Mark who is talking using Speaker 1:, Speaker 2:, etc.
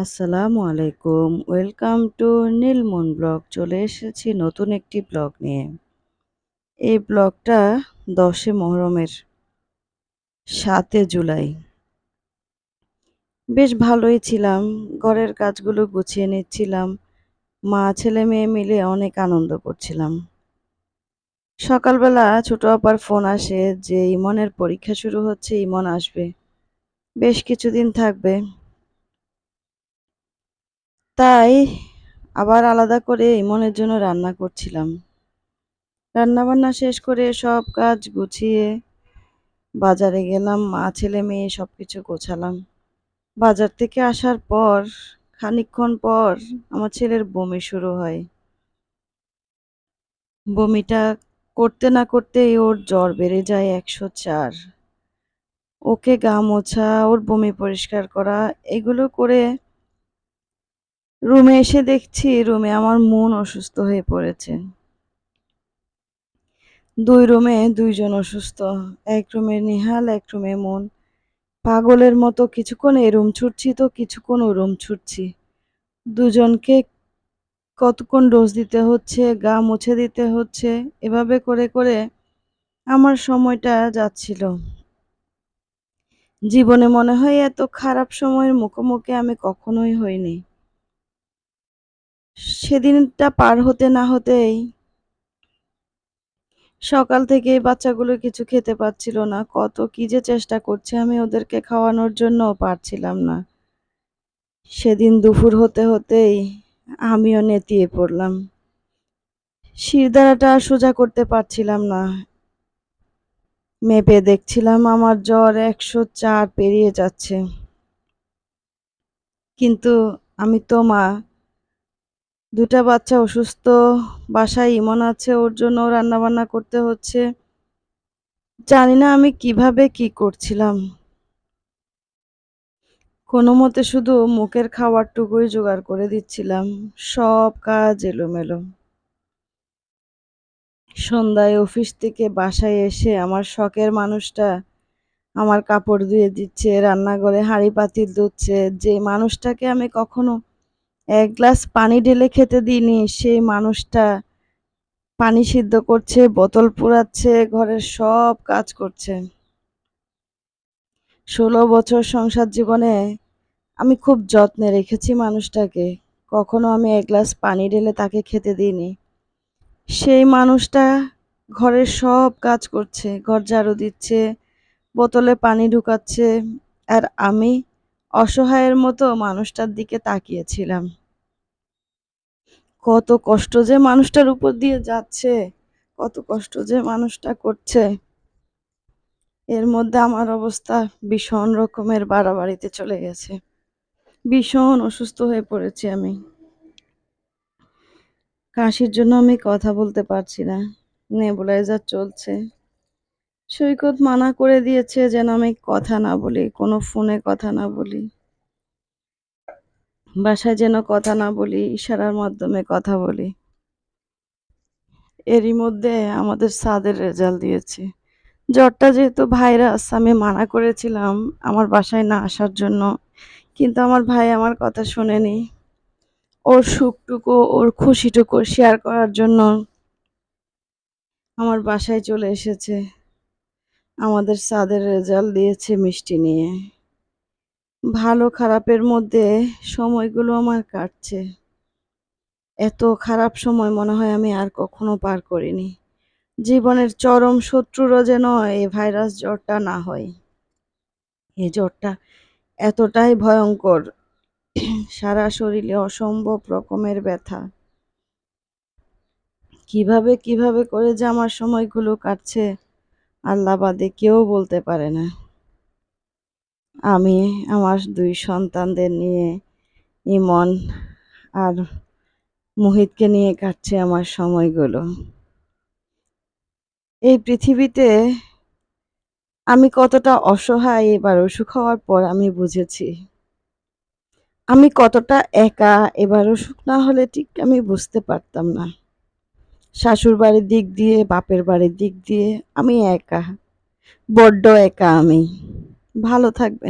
Speaker 1: আসসালামু আলাইকুম। Welcome to Nilmon blog. চলে এসেছি নতুন একটি ব্লগ নিয়ে। এই ব্লগটা দশে মহরমের সাতে জুলাই। বেশ ভালোই ছিলাম। ঘরের কাজগুলো গুছিয়ে নিচ্ছিলাম। মা, ছেলে, মেয়ে মিলে অনেক আনন্দ করছিলাম। সকালবেলা ছোট আপার ফোন আসে যে, ইমনের পরীক্ষা শুরু হচ্ছে, ইমন আসবে। বেশ কিছুদিন থাকবে। তাই আবার আলাদা করে ইমনের জন্য রান্না করছিলাম। রান্না বান্না শেষ করে সব কাজ গুছিয়ে বাজারে গেলাম, মা, ছেলে, মেয়ে সব কিছু গোছালাম। বাজার থেকে আসার পর, খানিকক্ষণ পর আমার ছেলের বমি শুরু হয়। বমিটা করতে না করতেই ওর জ্বর বেড়ে যায় একশো চার। ওকে গা মোছা, ওর বমি পরিষ্কার করা, এগুলো করে রুমে এসে দেখছি রুমে আমার মন অসুস্থ হয়ে পড়েছে। দুই রুমে দুইজন অসুস্থ, এক রুমে নিহাল, এক রুমে মন। পাগলের মতো কিছুক্ষণ এ রুম ছুটছি তো কিছুক্ষণ ও রুম ছুটছি। দুজনকে কতক্ষণ ডোজ দিতে হচ্ছে, গা মুছে দিতে হচ্ছে, এভাবে করে করে আমার সময়টা যাচ্ছিল। জীবনে মনে হয় এত খারাপ সময়ের মুখোমুখি আমি কখনোই হইনি। সেদিনটা পার হতে না হতেই সকাল থেকে বাচ্চাগুলো কিছু খেতে পাচ্ছিল না। কত কি যে চেষ্টা করছে আমি ওদেরকে খাওয়ানোর জন্য পারছিলাম না। সেদিন দুপুর হতে হতেই আমিও নেতিয়ে পড়লাম। শিরদাঁড়াটা সোজা করতে পারছিলাম না। মেপে দেখছিলাম আমার জ্বর একশো চার পেরিয়ে যাচ্ছে। কিন্তু আমি তো মা দুটা বাচ্চা অসুস্থ, বাসায় ইমন আছে, ওর জন্য রান্নাবান্না করতে হচ্ছে। জানি না আমি কীভাবে কি করছিলাম। কোনো মতে শুধু মুখের খাবারটুকুই জোগাড় করে দিচ্ছিলাম। সব কাজ এলোমেলো। সন্ধ্যায় অফিস থেকে বাসায় এসে আমার শখের মানুষটা আমার কাপড় ধুয়ে দিচ্ছে, রান্নাঘরে হাঁড়ি পাতিল ধুচ্ছে। যে মানুষটাকে আমি কখনো এক গ্লাস পানি ঢেলে খেতে দিইনি। সেই মানুষটা পানি সিদ্ধ করছে, বোতল পুরাচ্ছে ঘরের সব কাজ করছে। ষোলো বছর সংসার জীবনে আমি খুব যত্নে রেখেছি মানুষটাকে। কখনো আমি এক গ্লাস পানি ঢেলে তাকে খেতে দিইনি। সেই মানুষটা ঘরের সব কাজ করছে, ঘর ঝাড়ু দিচ্ছে, বোতলে পানি ঢুকাচ্ছে। আর আমি অসহায়ের মতো মানুষটার দিকে তাকিয়েছিলাম। কত কষ্ট যে মানুষটার উপর দিয়ে যাচ্ছে, কত কষ্ট যে মানুষটা করছে। এর মধ্যে আমার অবস্থা ভীষণ রকমের বাড়াবাড়িতে চলে গেছে। ভীষণ অসুস্থ হয়ে পড়েছি আমি। কাশির জন্য আমি কথা বলতে পারছি না। নেবুলাইজার চলছে। সৈকত মানা করে দিয়েছে যেন আমি কথা না বলি, কোনো ফোনে কথা না বলি। বাসায় যেন কথা না বলি, ইশারার মাধ্যমে কথা বলি। এরই মধ্যে আমাদের সাদের রেজাল্ট দিয়েছে। জ্বরটা যেহেতু ভাইরাস, আমি মানা করেছিলাম আমার বাসায় না আসার জন্য, কিন্তু আমার ভাই আমার কথা শোনেনি। ওর সুখটুকু, ওর খুশিটুকু শেয়ার করার জন্য আমার বাসায় চলে এসেছে। আমাদের সাদের রেজাল্ট দিয়েছে মিষ্টি নিয়ে। ভালো খারাপের মধ্যে সময়গুলো আমার কাটছে। এত খারাপ সময় মনে হয় আমি আর কখনো পার করিনি। জীবনের চরম শত্রুরও যেন এই ভাইরাস জ্বরটা না হয়। এই জ্বরটা এতটাই ভয়ঙ্কর। সারা শরীরে অসম্ভব রকমের ব্যথা। কীভাবে কীভাবে করে যে আমার সময়গুলো কাটছে, আল্লাহ বাদে কেউ বলতে পারে না। আমি আমার দুই সন্তানদের নিয়ে ইমন আর মোহিতকে নিয়ে কাটছে আমার সময়গুলো। এই পৃথিবীতে আমি কতটা অসহায়, এবার অসুখ হওয়ার পর আমি বুঝেছি। আমি কতটা একা, এবার অসুখ না হলে ঠিক আমি বুঝতে পারতাম না। শাশুর বাড়ির দিক দিয়ে, বাপের বাড়ির দিক দিয়ে আমি একা, বড্ড একা আমি। ভালো থাকবেন।